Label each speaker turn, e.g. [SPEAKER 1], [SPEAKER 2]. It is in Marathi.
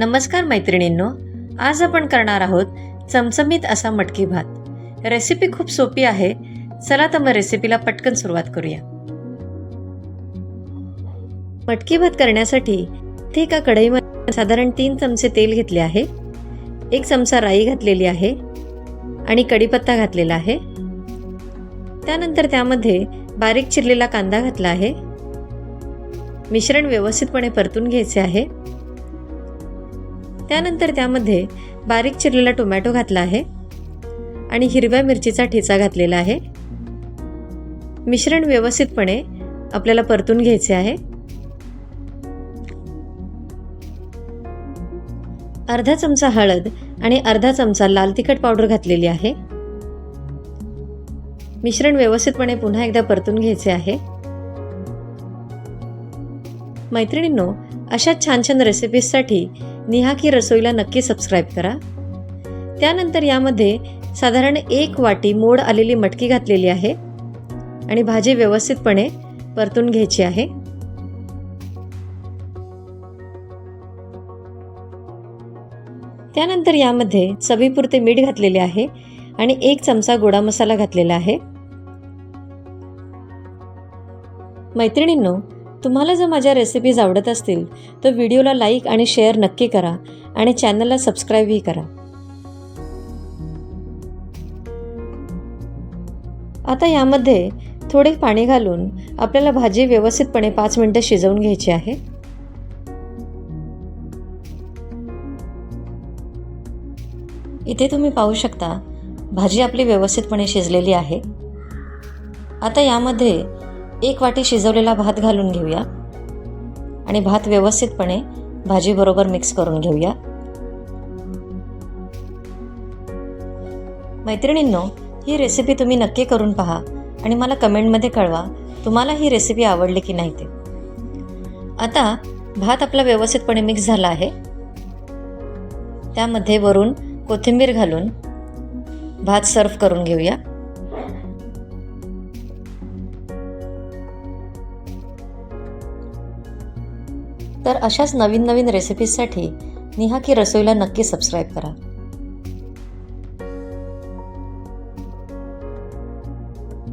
[SPEAKER 1] नमस्कार मैत्रिणींनो आज आपण करणार आहोत चमचमीत असा मटकी भात. रेसिपी खूप सोपी आहे चला तर मग रेसिपीला पटकन सुरुवात करूया. मटकी भात करण्यासाठी ते एका कढईमध्ये साधारण तीन चमचे तेल घेतले आहे एक चमचा राई घातलेली आहे आणि कढीपत्ता घातलेला आहे. त्यानंतर त्यामध्ये बारीक चिरलेला कांदा घातला आहे. मिश्रण व्यवस्थितपणे परतून घ्यायचे आहे. त्यानंतर त्यामध्ये बारीक चिरलेला टोमॅटो घातला आहे आणि हिरव्या मिरचीचा ठेचा घातलेला आहे. मिश्रण व्यवस्थितपणे आपल्याला परतून घ्यायचे आहे. अर्धा चमचा हळद आणि अर्धा चमचा लाल तिखट पावडर घातलेली आहे. मिश्रण व्यवस्थितपणे पुन्हा एकदा परतून घ्यायचे आहे. मैत्रिणींनो अशा छान छान रेसिपीजसाठी निहा की रसोईला नक्की सबस्क्राईब करा. त्यानंतर यामध्ये साधारण एक वाटी मोड आलेली मटकी घातलेली आहे आणि भाजी व्यवस्थितपणे परतून घ्यायची आहे. त्यानंतर यामध्ये चवीपुरते मीठ घातलेले आहे आणि एक चमचा गोडा मसाला घातलेला आहे. मैत्रिणींनो तुम्हाला जर माझ्या रेसिपीज आवडत असतील तर व्हिडिओला लाईक आणि शेअर नक्की करा आणि चॅनलला सबस्क्राईबही करा. आता यामध्ये थोडे पाणी घालून आपल्याला भाजी व्यवस्थितपणे पाच मिनटं शिजवून घ्यायची आहे. इथे तुम्ही पाहू शकता भाजी आपली व्यवस्थितपणे शिजलेली आहे. आता यामध्ये एक वाटी शिजवलेला भात घालून घेऊया. आणि भात व्यवस्थितपणे भाजीबरोबर मिक्स करून घेऊया. मैत्रिणींनो ही रेसिपी तुम्ही नक्की करून पहा आणि मला कमेंटमध्ये कळवा तुम्हाला ही रेसिपी आवडली की नाही ते. आता भात आपला व्यवस्थितपणे मिक्स झाला आहे. त्यामध्ये वरून कोथिंबीर घालून भात सर्व करून घेऊया. तर अशाच नवीन नवीन रेसिपीजसाठी निहा की रसोईला नक्की सबस्क्राईब करा.